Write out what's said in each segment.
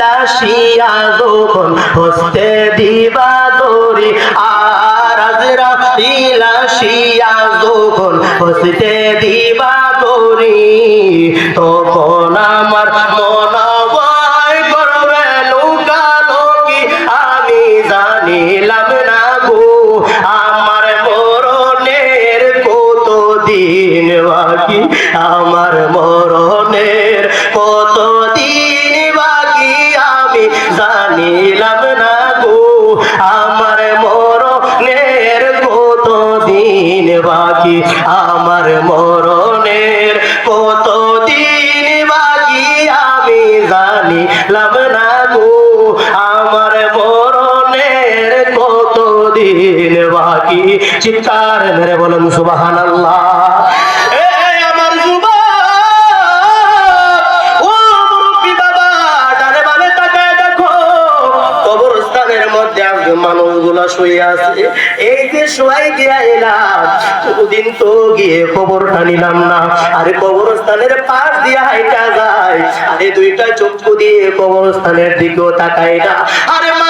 আর যখন হস্তে দিবা দরি আর আজরাইল আসিয়া যখন হস্তে দিবা দরি তখন আমার মন আমি জানিলাম না গো, আমার মরণের কত দিন আমার মরণের কত বাকি আমার মরণের কত দিন বাকি আমি জানিলাম না গো আমার মরণের কত দিন বাকি? চিৎকার মেরে বলুন সুবাহান আল্লাহ আজকে এই যে শোয়াই তো গিয়ে খবরটা নিলাম না। আরে কবরস্থানের পাশ দিয়ে হাইটা যায়, আরে দুইটা চক্ষু দিয়ে কবরস্থানের দিকেও তাকাই না। আরে মায়া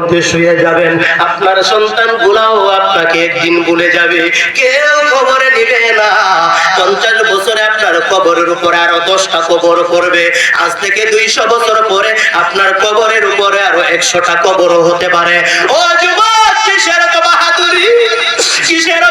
মধ্যে শুয়ে যাবেন, আপনার সন্তান গুলাও আপনাকে একদিন ভুলে যাবে, কেউ খবরে নিবে না। পঞ্চাশ বছরে আপনার কবরের উপরে আরও দশটা কবর করবে আজ থেকে দুইশো বছর পরে আপনার কবরের উপরে আরও একশোটা কবরও হতে পারে। ও যুবক, কিসের তো বাহাদুরি? কিসের